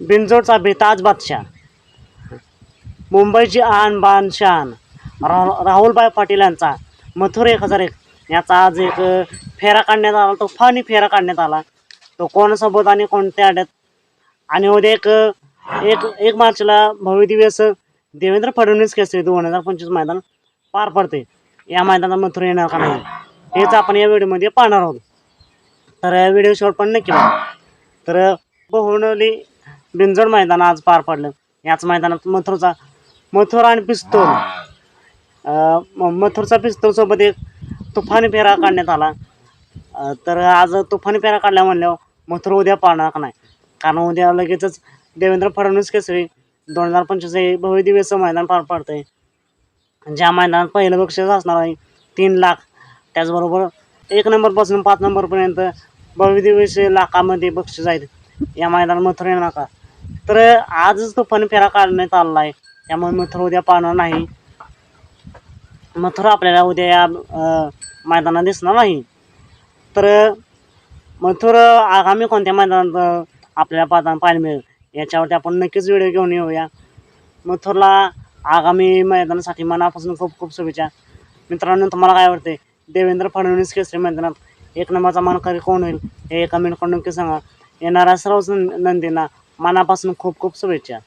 बिनजोडचा बेताज बादशाह. मुंबईची आन बान शान. रा राहुलभाई पाटील यांचा मथुर एक हजार एक याचा आज एक फेरा काढण्यात आला तो फानी फेरा काढण्यात आला. तो कोणासोबत आणि कोणत्या अड्यात आणि उद्या एक एक एक मार्चला भव्य दिवस देवेंद्र फडणवीस केसरी दोन हजार पंचवीस मैदान पार पडते या मैदानात मथुर येणार का नाही? हेच आपण या व्हिडिओमध्ये पाहणार आहोत. तर या व्हिडिओ शॉट पण नक्की तर बहुनली बिंजोड मैदान आज पार पडलं. याच मैदानात मथुरचा मथुर आणि पिस्तूल. मथुरचा पिस्तूल सोबत एक तुफानी फेरा काढण्यात आला. तर आज तुफानी फेरा काढल्या म्हणल्यावर मथुर उद्या पाळणार का नाही? कारण उद्या लगेचच देवेंद्र फडणवीस केसरी दोन हजार पंचवीस हे भव्य दिवस मैदान पार पडतंय. ज्या मैदानात पहिलं बक्षीस असणार आहे तीन लाख. त्याचबरोबर एक नंबरपासून पाच नंबरपर्यंत भव्य दिवस लाखामध्ये बक्षीस आहेत. या मैदानात मथुर येणार का? तर आजच तो पण फेरा काढण्यात आलेला आहे त्यामुळे मथुर उद्या पाहणार नाही. मथुर आपल्याला उद्या या मैदानात दिसणार नाही. तर मथुर आगामी कोणत्या मैदानात आपल्याला पाहताना पाहायला मिळेल? याच्यावरती आपण नक्कीच व्हिडिओ घेऊन येऊया. मथुरला आगामी मैदानासाठी मनापासून खूप खूप शुभेच्छा. मित्रांनो तुम्हाला काय वाटते देवेंद्र फडणवीस केसरी मैदानात एक नंबरचा मानकरी कोण होईल? हे एका करून नक्की सांगा. येणाऱ्या सर्व नंदींना मनापासून खूप खूप शुभेच्छा.